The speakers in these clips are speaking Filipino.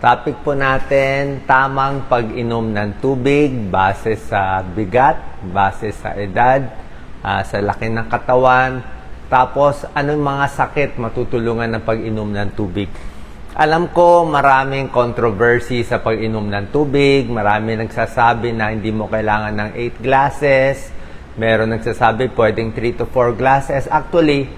Topic po natin, tamang pag-inom ng tubig base sa bigat, base sa edad, ah, sa laki ng katawan, tapos anong mga sakit matutulungan ng pag-inom ng tubig. Alam ko maraming controversy sa pag-inom ng tubig, marami nagsasabi na hindi mo kailangan ng 8 glasses, meron nagsasabi pwedeng 3 to 4 glasses. Actually,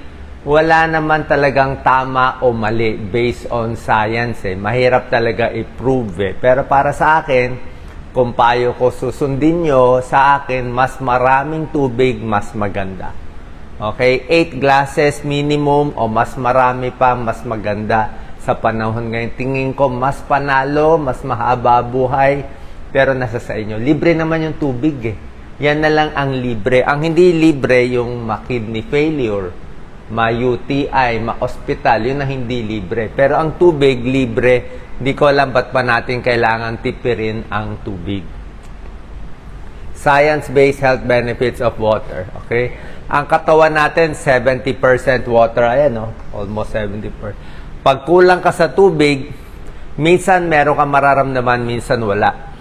wala naman talagang tama o mali based on science eh. Mahirap talaga i-prove eh. Pero para sa akin, kung payo ko susundin nyo, sa akin, mas maraming tubig, mas maganda. Okay? 8 glasses minimum o mas marami pa, mas maganda sa panahon ngayon. Tingin ko, mas panalo, mas mahaba buhay, pero nasa sa inyo. Libre naman yung tubig eh. Yan na lang ang libre. Ang hindi libre, yung ma-kidney failure, ma-UTI, ma-hospital, yun ang hindi libre. Pero ang tubig, libre. Hindi ko alam ba't pa natin kailangan tipirin ang tubig. Science-based health benefits of water. Okay? Ang katawan natin, 70% water. Ayan, no? Almost 70%. Pag kulang ka sa tubig, minsan meron ka mararamdaman, minsan wala.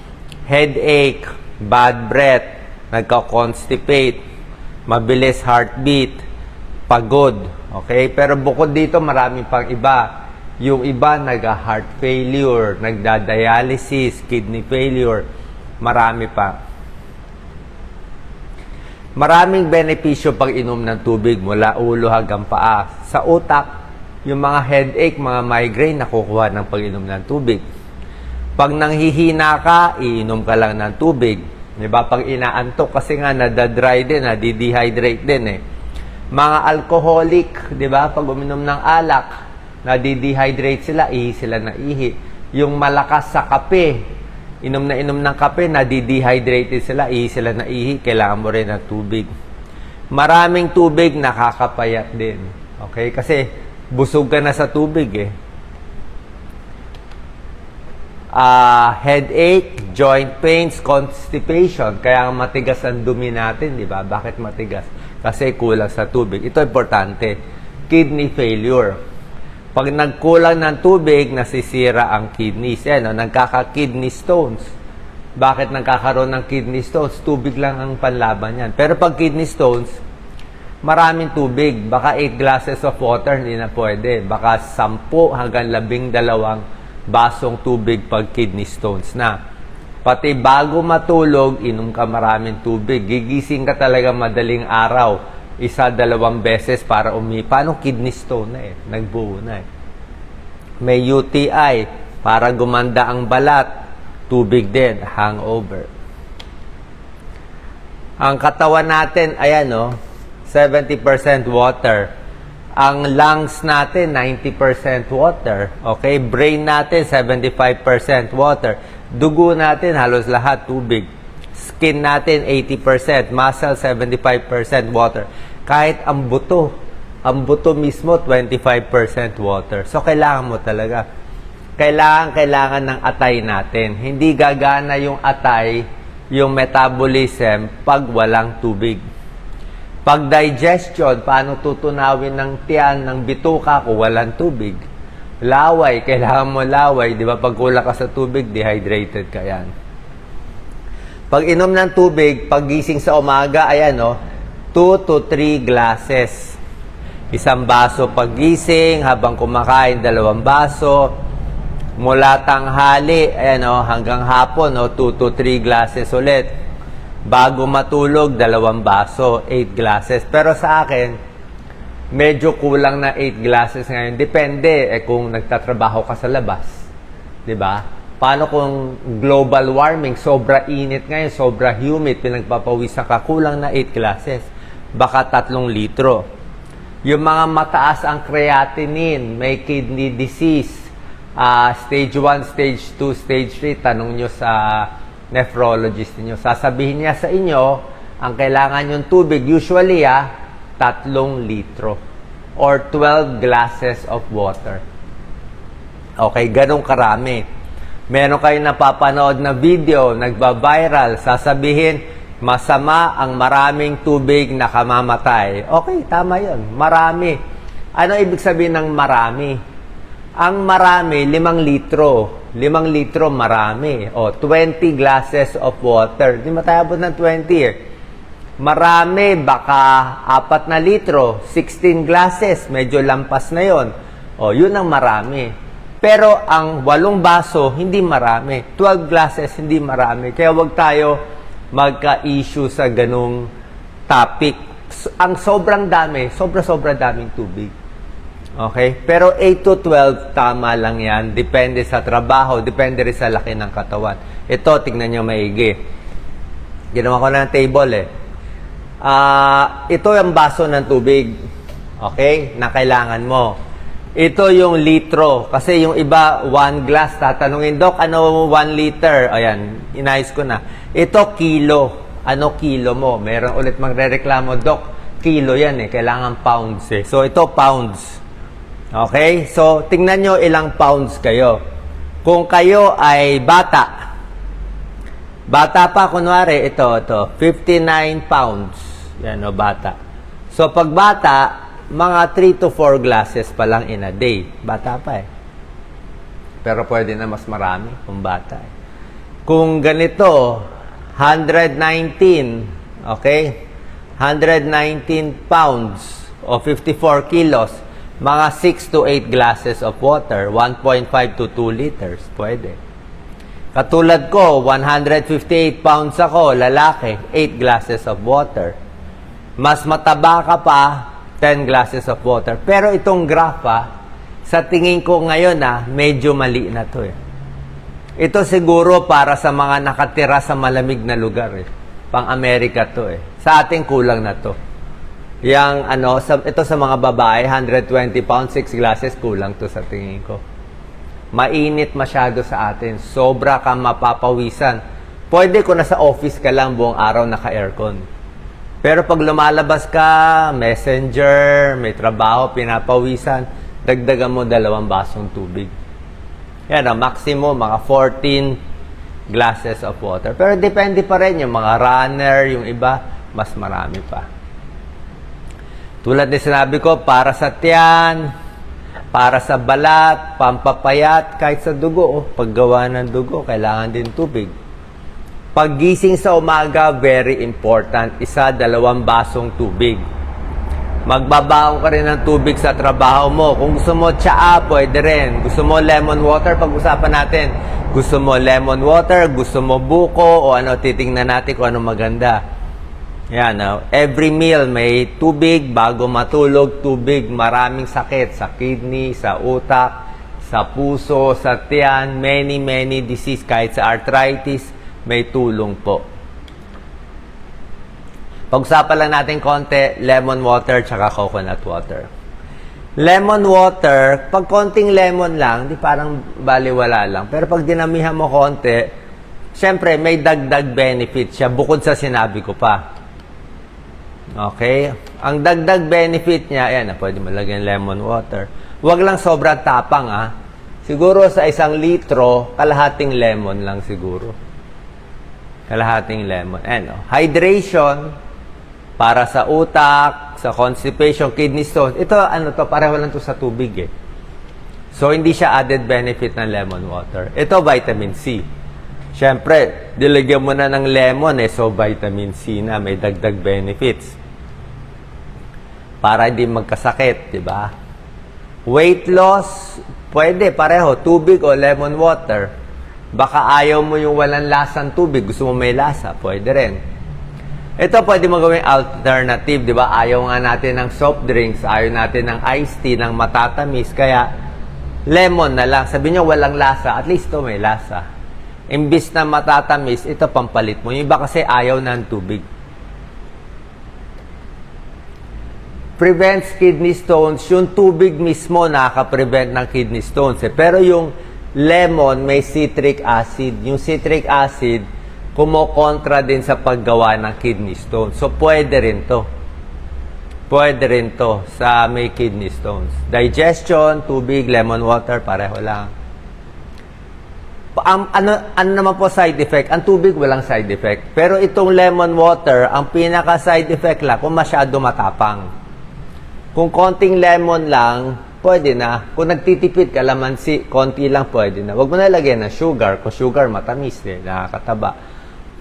Headache, bad breath, nagka-constipate, mabilis heartbeat, pagod. Okay? Pero bukod dito, marami pang iba. Yung iba, nag-heart failure, nagda-dialysis, kidney failure, marami pa. Maraming benepisyo pag inom ng tubig mula ulo hanggang paa. Sa utak, yung mga headache, mga migraine, nakukuha ng pag-inom ng tubig. Pag nanghihina ka, iinom ka lang ng tubig. Di ba? Pag inaantok, kasi nga nadadry din, nadidehydrate din eh. Mga alcoholic, di ba? Pag uminom ng alak, nadidehydrate sila, ihi sila na ihi. Yung malakas sa kape, inom na inom ng kape, nadidehydrated sila, ihi sila na ihi, kailangan mo rin ng tubig. Maraming tubig, nakakapayat din. Okay? Kasi busog ka na sa tubig eh. Ah, headache, joint pains, constipation. Kaya matigas ang dumi natin, di ba? Bakit matigas? Kasi kulang sa tubig. Ito importante. Kidney failure. Pag nagkulang ng tubig, nasisira ang kidneys. Yan, no? nagkaka-kidney stones. Bakit nagkakaroon ng kidney stones? Tubig lang ang panlaban yan. Pero pag kidney stones, maraming tubig. Baka 8 glasses of water, hindi na pwede. Baka 10 hanggang 12 basong tubig pag kidney stones na. Pati bago matulog, inom ka maraming tubig. Gigising ka talaga madaling araw. Isa, dalawang beses para umi. Paano kidney stone na eh? Nagbuo na eh. May UTI. Para gumanda ang balat. Tubig din. Hangover. Ang katawan natin, ayan no, 70% water. Ang lungs natin, 90% water. Okay? Brain natin, 75% water. Dugo natin, halos lahat tubig. Skin natin, 80%. Muscle, 75% water. Kahit ang buto, ang buto mismo, 25% water. So, kailangan mo talaga. Kailangan, kailangan ng atay natin. Hindi gagana yung atay, yung metabolism, pag walang tubig. Pag digestion, paano tutunawin ng tiyan, ng bituka kung walang tubig? Laway, kailangan mo laway. Di ba pag kulang ka sa tubig, dehydrated ka yan. Pag inom ng tubig, pagising sa umaga, ayan no, 2 to 3 glasses. Isang baso pagising, habang kumakain, dalawang baso. Mula tanghali, ayan no, hanggang hapon, no, 2 to 3 glasses ulit. Bago matulog, dalawang baso, 8 glasses. Pero sa akin, medyo kulang na 8 glasses ngayon. Depende eh, kung nagtatrabaho ka sa labas. 'Di ba? Paano kung global warming, sobra init ngayon, sobra humid, pinagpapawisan ka, kulang na 8 glasses. Baka 3 litro. Yung mga mataas ang creatinine, may kidney disease, ah, stage 1, stage 2, stage 3, tanong nyo sa nephrologist niyo. Sasabihin niya sa inyo, ang kailangan yung tubig, usually ah, tatlong litro or 12 glasses of water. Okay, ganong karami. Meron kayong napapanood na video, nagba-viral, sasabihin, masama ang maraming tubig na kamamatay. Okay, tama yon. Marami. Ano ibig sabihin ng marami? Ang marami, limang litro. Limang litro, marami. O, 20 glasses of water. Di matayabot ng 20 eh. Marami, baka apat na litro, 16 glasses, medyo lampas na yon. O, yun ang marami. Pero ang walong baso, hindi marami. 12 glasses, hindi marami. Kaya wag tayo magka-issue sa ganung topic. Ang sobrang dami, sobra-sobra daming tubig. Okay? Pero 8 to 12, tama lang yan. Depende sa trabaho, depende rin sa laki ng katawan. Ito, tignan nyo maigi. Ginawa ko na ng table eh. Ah, ito yung baso ng tubig. Okay? Na kailangan mo. Ito yung litro. Kasi yung iba, one glass. Tatanungin, Dok, ano one liter? Ayan, inayos ko na. Ito, kilo. Ano kilo mo? Meron ulit magre-reklamo, Dok, kilo yan eh. Kailangan pounds eh. So, ito, pounds. Okay? So, tingnan nyo ilang pounds kayo. Kung kayo ay bata, bata pa, kunwari, ito, ito, 59 pounds. Yan, o, bata. So, pag bata, mga 3 to 4 glasses pa lang in a day. Bata pa eh. Pero pwede na mas marami kung bata eh. Kung ganito, 119, okay? 119 pounds o 54 kilos, mga 6 to 8 glasses of water, 1.5 to 2 liters, pwede. Katulad ko, 158 pounds ako, lalaki, 8 glasses of water. Mas mataba ka pa, 10 glasses of water. Pero itong graph ah, sa tingin ko ngayon ah, medyo mali na to eh. Ito siguro para sa mga nakatira sa malamig na lugar eh. Pang Amerika to eh. Sa ating kulang na to. Yang ano, sa, ito sa mga babae, 120 pounds, 6 glasses, kulang to sa tingin ko. Mainit masyado sa atin. Sobra kang mapapawisan. Pwede ko na sa office ka lang buong araw naka-aircon. Pero pag lumalabas ka, messenger, may trabaho, pinapawisan, dagdagan mo dalawang basong tubig. Yan ang maximum, mga 14 glasses of water. Pero depende pa rin yung mga runner, yung iba, mas marami pa. Tulad ni sinabi ko, para sa tiyan, para sa balat, pampapayat, kahit sa dugo, oh, paggawa ng dugo, kailangan din tubig. Paggising sa umaga, very important. Isa, dalawang basong tubig. Magbabaon ka rin ng tubig sa trabaho mo. Kung gusto mo tsaa, pwede rin. Gusto mo lemon water, pag-usapan natin. Gusto mo lemon water, gusto mo buko, o ano, titingnan natin kung ano maganda. Yan, no? every meal may tubig, bago matulog, tubig, maraming sakit sa kidney, sa utak, sa puso, sa tiyan, many, many disease, kahit sa arthritis, may tulong po. Pag-usapan lang natin konti, lemon water tsaka coconut water. Lemon water, pag konting lemon lang, di parang baliwala lang. Pero pag dinamihan mo konti, syempre may dagdag benefit siya bukod sa sinabi ko pa. Okay? Ang dagdag benefit niya, ayan, pwede mo lagyan lemon water. Huwag lang sobrang tapang, ah. Siguro sa isang litro, kalahating lemon lang siguro. Kalahating lemon. Ayan, oh. Hydration, para sa utak, sa constipation, kidney stones. Ito, ano to, pareho lang to sa tubig eh. So, hindi siya added benefit ng lemon water. Ito, vitamin C. Siyempre, dilagyan mo na ng lemon eh, so vitamin C na, may dagdag benefits. Para hindi magkasakit, di ba? Weight loss, pwede, pareho, tubig o lemon water. Baka ayaw mo yung walang lasang tubig, gusto mo may lasa, pwede rin. Ito pwede mo gawing alternative, di ba? Ayaw nga natin ng soft drinks, ayaw natin ng iced tea, ng matatamis, kaya lemon na lang. Sabi nyo, walang lasa, at least to may lasa. Imbis na matatamis, ito pampalit mo. Yung iba kasi ayaw ng tubig. prevents kidney stones, yung tubig mismo nakaka-prevent ng kidney stones. Eh. Pero yung lemon may citric acid. Yung citric acid, kumokontra din sa paggawa ng kidney stones. So, pwede rin to. Pwede rin to sa may kidney stones. Digestion, tubig, lemon water, pareho lang. Ang, ano, ano naman po side effect? Ang tubig walang side effect. Pero itong lemon water, ang pinaka side effect lang kung masyado matapang. Kung konting lemon lang, pwede na. Kung nagtitipid ka, lamansi, konti lang pwede na. Huwag mo na lagyan ng sugar. Kung sugar, matamis din, nakakataba.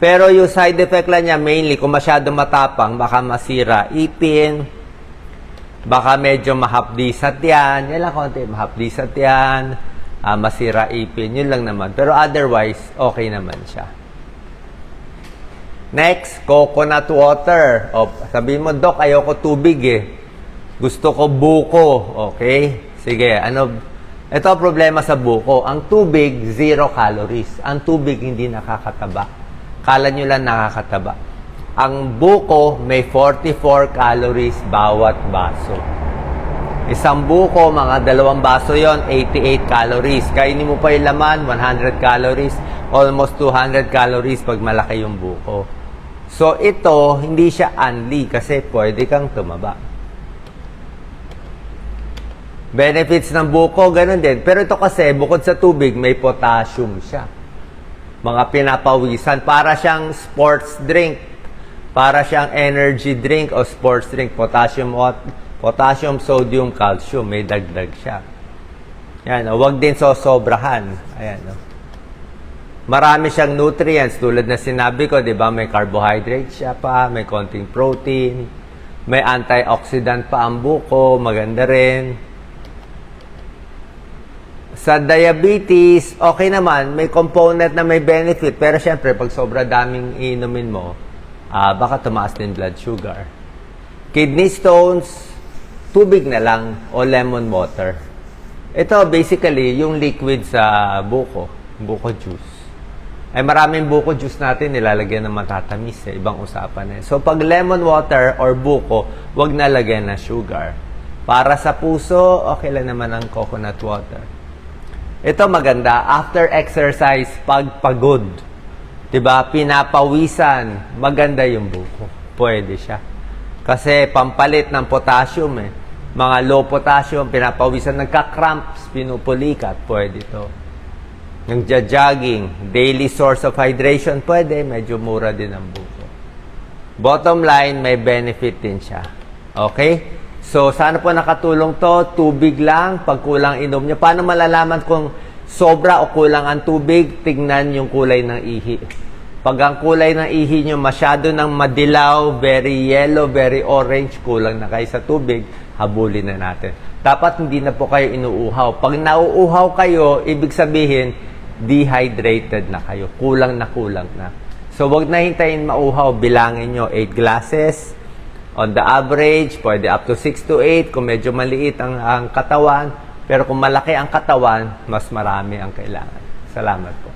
Pero yung side effect lang niya, mainly, kung masyado matapang, baka masira ipin, baka medyo mahapdisat yan. Yan lang konti, mahapdisat yan, ah, masira ipin, yun lang naman. Pero otherwise, okay naman siya. Next, coconut water. O, sabihin mo, Dok, ayoko tubig eh. Gusto ko buko. Okay? Sige, ano? Ito problema sa buko. Ang tubig, zero calories. Ang tubig hindi nakakataba. Kala nyo lang nakakataba. Ang buko, may 44 calories bawat baso. Isang buko, mga dalawang baso yon 88 calories. Kainin mo pa yung laman, 100 calories. Almost 200 calories pag malaki yung buko. So, ito, hindi siya unli kasi pwede kang tumaba. Benefits ng buko, ganun din. Pero ito kasi, bukod sa tubig, may potassium siya. Mga pinapawisan. Para siyang sports drink. Para siyang energy drink o sports drink. Potassium, potassium, sodium, calcium. May dagdag siya. Yan, o, wag din sosobrahan. Ayan, o. Marami siyang nutrients tulad na sinabi ko, 'di ba? May carbohydrates siya pa, may konting protein, may antioxidant pa ang buko, maganda rin. Sa diabetes, okay naman, may component na may benefit, pero syempre pag sobra daming inumin mo, ah baka tumaas din blood sugar. Kidney stones, tubig na lang o lemon water. Ito basically yung liquid sa buko, buko juice ay maraming buko juice natin nilalagyan ng matatamis eh. Ibang usapan eh. So, pag lemon water or buko, wag na lagyan ng sugar. Para sa puso, okay lang naman ang coconut water. Ito maganda, after exercise, pag pagod, 'di ba pinapawisan, maganda yung buko. Pwede siya. Kasi pampalit ng potassium eh. Mga low potassium, pinapawisan, nagka-cramps, pinupulikat, pwede to. Yung jogging, daily source of hydration, pwede, medyo mura din ang buko. Bottom line, may benefit din siya. Okay? So, sana po nakatulong to. Tubig lang, pag kulang inom nyo. Paano malalaman kung sobra o kulang ang tubig? Tignan yung kulay ng ihi. Pag ang kulay ng ihi nyo masyado ng madilaw, very yellow, very orange, kulang na kayo sa tubig, habulin na natin. Dapat hindi na po kayo inuuhaw. Pag nauuhaw kayo, ibig sabihin, dehydrated na kayo. Kulang na kulang na. So, wag na hintayin mauhaw. Bilangin nyo 8 glasses. On the average, pwede up to 6 to 8 kung medyo maliit ang, ang katawan. Pero kung malaki ang katawan, mas marami ang kailangan. Salamat po.